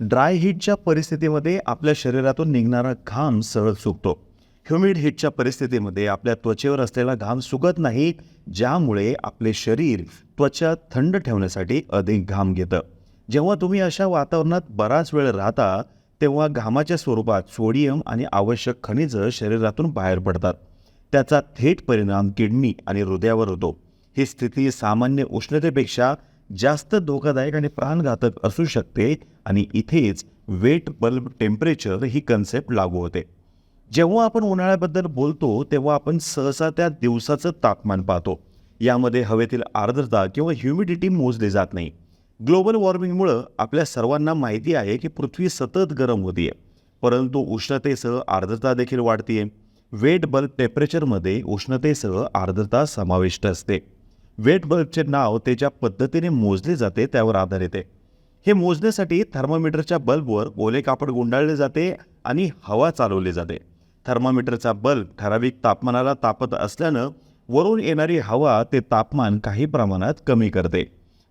Dry हीटच्या परिस्थितीमध्ये आपल्या शरीरातून निघणारा घाम सहज सुकतो. ह्युमिड हीटच्या परिस्थितीमध्ये आपल्या त्वचेवर असलेला घाम सुकत नाही ज्यामुळे आपले शरीर त्वचा थंड ठेवण्यासाठी अधिक घाम घेतं. जेव्हा तुम्ही अशा वातावरणात बराच वेळ राहता तेव्हा घामाच्या स्वरूपात सोडियम आणि आवश्यक खनिजं शरीरातून बाहेर पडतात. त्याचा थेट परिणाम किडनी आणि हृदयावर होतो. ही स्थिती सामान्य उष्णतेपेक्षा जास्त धोकादायक आणि प्राणघातक असू शकते आणि इथेच वेट बल्ब टेम्परेचर ही कन्सेप्ट लागू होते. जेव्हा आपण उन्हाळ्याबद्दल बोलतो तेव्हा आपण सहसा त्या दिवसाचं तापमान पाहतो. यामध्ये हवेतील आर्द्रता किंवा ह्युमिडिटी मोजली जात नाही. ग्लोबल वॉर्मिंगमुळं आपल्या सर्वांना माहिती आहे की पृथ्वी सतत गरम होतीये. परंतु उष्णतेसह आर्द्रता देखील वाढतीये. वेट बल्ब टेम्परेचरमध्ये उष्णतेसह आर्द्रता समाविष्ट असते. वेट बल्बचे नाव ते ज्या पद्धतीने मोजले जाते त्यावर आधारित आहे हे मोजण्यासाठी थर्मामीटरच्या बल्बवर ओले कापड गुंडाळले जाते आणि हवा चालवली जाते. थर्मामीटरचा बल्ब ठराविक तापमानाला तापत असल्यानं वरून येणारी हवा ते तापमान काही प्रमाणात कमी करते.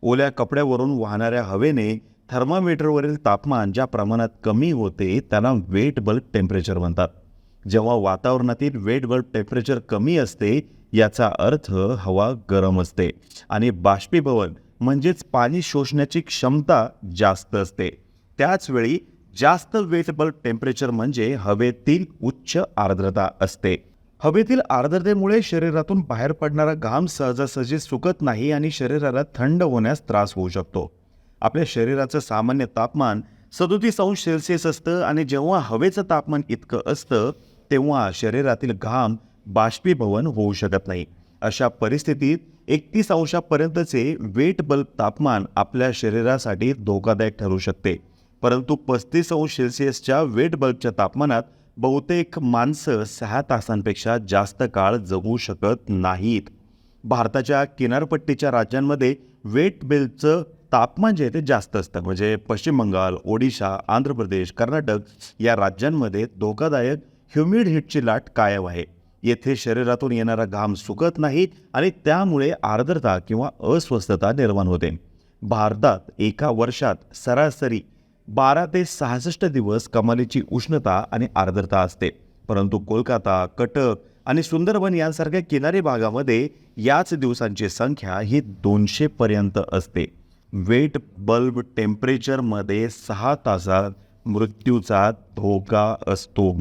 ओल्या कपड्यावरून वाहणाऱ्या हवेने थर्मामीटरवरील तापमान ज्या प्रमाणात कमी होते त्याला वेट बल्ब टेम्परेचर म्हणतात. जेव्हा वातावरणातील वेट बल्ब टेम्परेचर कमी असते याचा अर्थ हवा गरम असते आणि बाष्पीभवन म्हणजेच पाणी शोषण्याची क्षमता जास्त असते. त्याचवेळी जास्त वेट बल्ब टेम्परेचर म्हणजे हवेतील उच्च आर्द्रता असते. हवेतील आर्द्रतेमुळे शरीरातून बाहेर पडणारा घाम सहजासहजी सुकत नाही आणि शरीराला थंड होण्यास त्रास होऊ शकतो. आपल्या शरीराचं सामान्य तापमान सदोतीस अंश सेल्सिअस असतं आणि जेव्हा हवेचं तापमान इतकं असतं तेव्हा शरीरातील घाम बाष्पीभवन होऊ शकत नाही. अशा परिस्थितीत एकतीस अंशापर्यंतचे वेट बल्ब तापमान आपल्या शरीरासाठी धोकादायक ठरू शकते. परंतु पस्तीस अंश सेल्सिअसच्या वेट बल्बच्या तापमानात बहुतेक माणसं सहा तासांपेक्षा जास्त काळ जगू शकत नाहीत. भारताच्या किनारपट्टीच्या राज्यांमध्ये वेट बेल्टचं तापमान जे आहे ते जास्त असतं. म्हणजे पश्चिम बंगाल ओडिशा आंध्र प्रदेश कर्नाटक या राज्यांमध्ये धोकादायक ह्युमिड हिटची लाट कायम आहे. येथे शरीरातून येणारा घाम सुकत नाही आणि त्यामुळे आर्द्रता किंवा अस्वस्थता निर्माण होते. भारतात एका वर्षात सरासरी बारा ते सहासष्ट दिवस कमालीची उष्णता आणि आर्द्रता असते. परंतु कोलकाता कटक आणि सुंदरबन यांसारख्या किनारी भागामध्ये याच दिवसांची संख्या ही दोनशेपर्यंत असते. वेट बल्ब टेम्परेचरमध्ये सहा तासात मृत्यूचा धोका असतो.